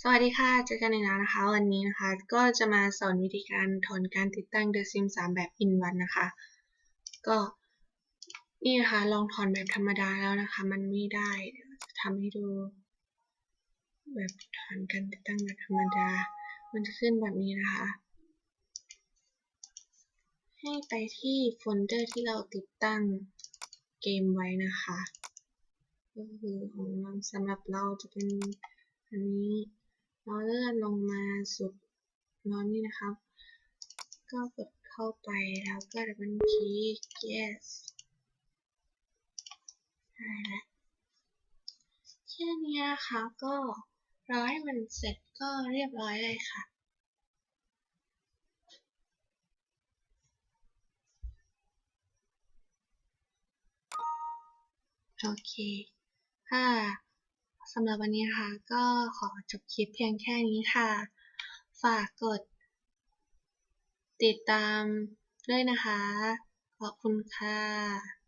สวัสดีค่ะ เจอกันอีกแล้วนะคะ วันนี้นะคะ ก็จะมาสอนวิธีการถอนการติดตั้ง The Sims 3แบบ in one นะคะ ก็นี่นะคะ ลองถอนแบบธรรมดาแล้วนะคะ มันไม่ได้ จะทำให้ดู แบบถอนการติดตั้งแบบธรรมดา มันจะขึ้นแบบนี้นะคะ ให้ไปที่โฟลเดอร์ที่เราติดตั้งเกมไว้นะคะ ก็คือของเราสำหรับเราจะเป็นอันนี้ เราเลื่อนลงมาสุดน้อยนี่นะครับ ก็กดเข้าไปแล้วก็ดับเบิลคลิก yes ได้แล้วแค่นี้นะคะก็รอให้มันเสร็จก็เรียบร้อยเลยค่ะโอเคค่ะ สำหรับวันนี้นะคะก็ขอจบคลิปเพียงแค่นี้ค่ะ ฝากกด ติดตามด้วยนะคะ ขอบคุณค่ะ